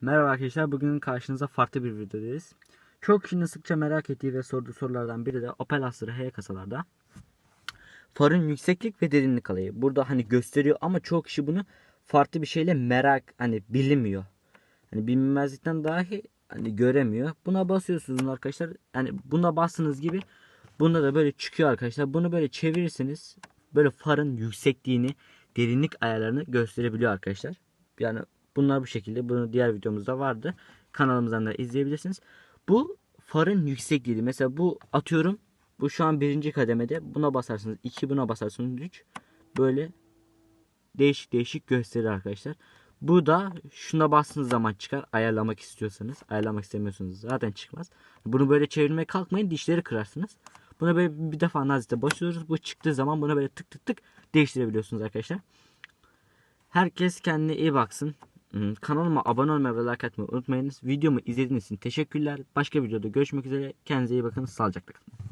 Merhaba arkadaşlar. Bugün karşınızda farklı bir videodayız. Çok kişinin sıkça merak ettiği ve sorduğu sorulardan biri de Opel Astra H kasalarda farın yükseklik ve derinlik alayı. Burada hani gösteriyor ama çoğu kişi bunu farklı bir şeyle merak hani bilinmiyor. Hani bilinmezlikten dahi hani göremiyor. Buna basıyorsunuz arkadaşlar. Hani buna bastığınız gibi bunda da böyle çıkıyor arkadaşlar. Bunu böyle çevirirseniz böyle farın yüksekliğini, derinlik ayarlarını gösterebiliyor arkadaşlar. Yani bunlar bu şekilde. Bunu diğer videomuzda vardı. Kanalımızdan da izleyebilirsiniz. Bu farın yüksekliği. Mesela bu atıyorum bu şu an birinci kademede. Buna basarsınız. 2 buna basarsınız. 3 böyle değişik değişik gösterir arkadaşlar. Bu da şuna bastığınız zaman çıkar. Ayarlamak istiyorsanız. Ayarlamak istemiyorsanız zaten çıkmaz. Bunu böyle çevirmeye kalkmayın. Dişleri kırarsınız. Buna böyle bir defa nazikte basıyoruz. Bu çıktığı zaman bunu böyle tık tık tık değiştirebiliyorsunuz arkadaşlar. Herkes kendine iyi baksın. Kanalıma abone olmayı ve like atmayı unutmayınız. Videomu izlediğiniz için teşekkürler. Başka videoda görüşmek üzere. Kendinize iyi bakın. Sağlıcakla kalın.